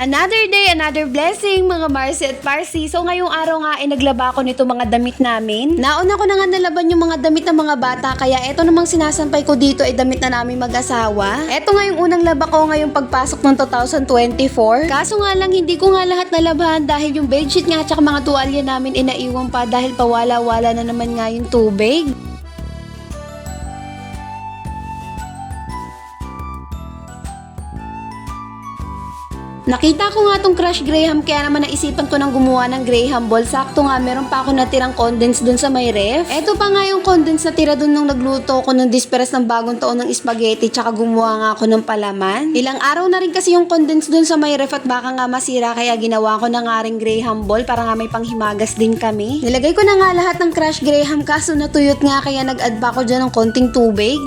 Another day, another blessing, mga Marcy at Parsi. So ngayong araw nga ay naglaba ako nito mga damit namin. Nauna ko na nga nalaban yung mga damit ng mga bata, kaya eto namang sinasampay ko dito ay damit na namin mag-asawa. Eto nga yung unang laba ko ngayong pagpasok ng 2024. Kaso nga lang, hindi ko nga lahat nalabahan dahil yung bedsheet nga at mga tuwalya namin ay naiwan pa dahil pawala-wala na naman nga yung tubig. Nakita ko nga tong Crush Graham kaya naman naisipan ko nang gumawa ng Graham Ball. Sakto nga meron pa ako natirang condense dun sa may ref. Eto pa nga yung condense na tira dun nung nagluto ko ng disperas ng bagong taon ng spaghetti tsaka gumawa nga ako ng palaman. Ilang araw na rin kasi yung condense dun sa may ref at baka nga masira kaya ginawa ko na nga ring Graham Ball para nga may panghimagas din kami. Nilagay ko na nga lahat ng Crush Graham kaso natuyot nga kaya nag-add pa ako dyan ng konting tubig.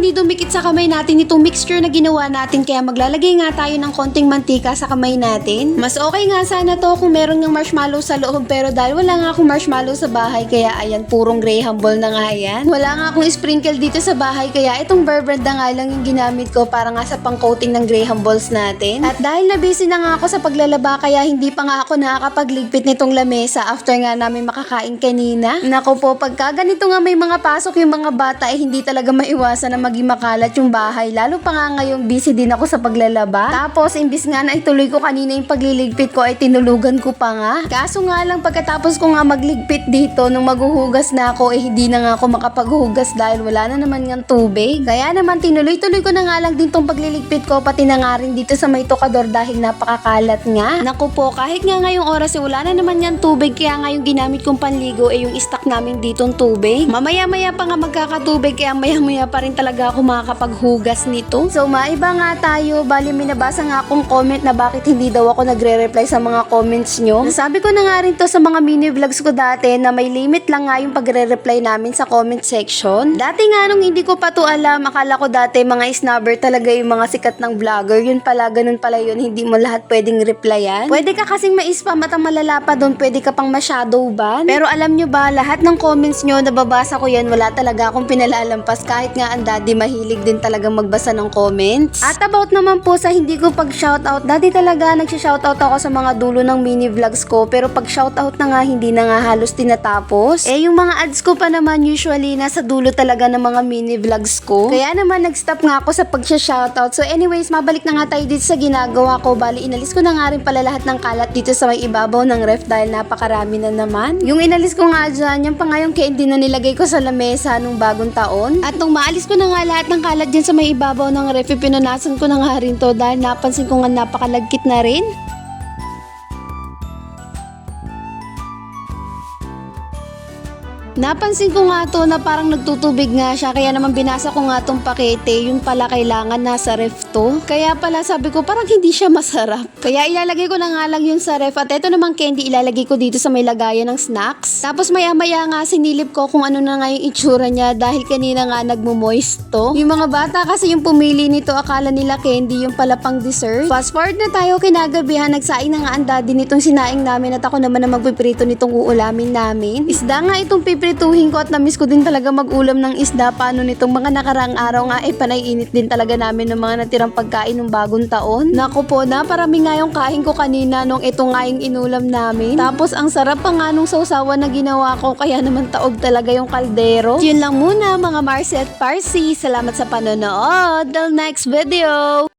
Hindi dumikit sa kamay natin itong mixture na ginawa natin kaya maglalagay nga tayo ng konting mantika sa kamay natin. Mas okay nga sana to kung meron ng marshmallow sa loob pero dahil wala nga akong marshmallow sa bahay kaya ayan purong graham ball na nga yan. Wala nga akong sprinkle dito sa bahay kaya itong brand na nga lang yung ginamit ko para nga sa pang-coating ng graham balls natin. At dahil na na nga ako sa paglalaba kaya hindi pa nga ako nakakapagligpit nitong lamesa after nga namin makakain kanina. Nako po, pagka ganito nga may mga pasok yung mga bata eh hindi talaga maiwasan na maging makalat yung bahay. Lalo pa nga ngayong busy din ako sa paglalaba. Tapos, imbis nga na ituloy ko kanina yung pagliligpit ko ay tinulugan ko pa nga. Kaso nga lang pagkatapos ko nga magligpit dito nung maghuhugas na ako eh hindi na nga ako makapaghugas dahil wala na naman ng tubig. Kaya naman tinuloy-tuloy ko na nga lang din tong pagliligpit ko pati na nga rin dito sa may tokador dahil napakakalat nga. Naku po, kahit nga ngayong oras eh wala na naman ng tubig kaya nga yung ginamit kong panligo eh yung stock namin ditong tubig. Mamaya-maya pa nga magkakatubig kaya maya-maya pa rin talaga ako makakapaghugas nito. So maiba nga tayo, bali may nabasa nga akong comment na bakit hindi daw ako nagre-reply sa mga comments nyo. Nasabi ko na nga rin to sa mga mini vlogs ko dati na may limit lang nga yung pagre-reply namin sa comment section. Dati nga nung hindi ko pa to alam, akala ko dati mga snubber talaga yung mga sikat ng vlogger. Yun pala, ganun pala yun, hindi mo lahat pwedeng replyan. Pwede ka kasing ma-spam at ang malala pa doon, pwede ka pang ma-shadow ban. Pero alam nyo ba, lahat ng comments nyo, nababasa ko yan, wala talaga akong pinalalampas kahit nga ang daddy mahilig din talagang magbasa ng comments. At about naman po sa hindi ko pag-shoutout, dati talaga nagsha-shoutout ako sa mga dulo ng mini vlogs ko, pero pag shoutout na nga, hindi na nga halos tinatapos. Eh, yung mga ads ko pa naman usually nasa dulo talaga ng mga mini vlogs ko. Kaya naman nag-stop nga ako sa pag-shoutout. So anyways, mabalik na nga tayo dito sa ginagawa ko. Bali, inalis ko na nga rin pala lahat ng kalat dito sa may ibabaw ng ref dahil napakarami na naman. Yung inalis ko nga dyan, yung pa nga yung candy na nilagay ko sa lamesa nung bagong taon. At nung maalis ko na nga lahat ng kalat dyan sa may ibabaw ng ref, pinunasan ko na nga rin to dahil napansin ko nga napakalagkit na rin. Napansin ko nga to na parang nagtutubig nga siya kaya naman binasa ko nga tong pakete yun pala kailangan nasa ref to. Kaya pala sabi ko parang hindi siya masarap. Kaya ilalagay ko na nga lang yun sa ref at eto namang candy ilalagay ko dito sa may lagayan ng snacks. Tapos maya maya nga sinilip ko kung ano na nga yung itsura niya dahil kanina nga nagmo-moist to. Yung mga bata kasi yung pumili nito akala nila candy yung pala pang dessert. Fast forward na tayo kinagabihan nagsaing na nga ang daddy nitong sinaing namin at ako naman na magpiprito nitong uulamin namin. Isda nga itong piprituhin ko at namiss ko din talaga mag-ulam ng isda paano nitong mga nakaraang araw nga ay panay init din talaga namin ng mga natirang pagkain ng bagong taon. Naku po na parami nga yung kain ko kanina nung ito nga yung inulam namin. Tapos ang sarap pa nga nung sausawan na ginawa ko kaya naman taog talaga yung kaldero. Yun lang muna mga Marcy at Parsi. Salamat sa panonood. Till next video!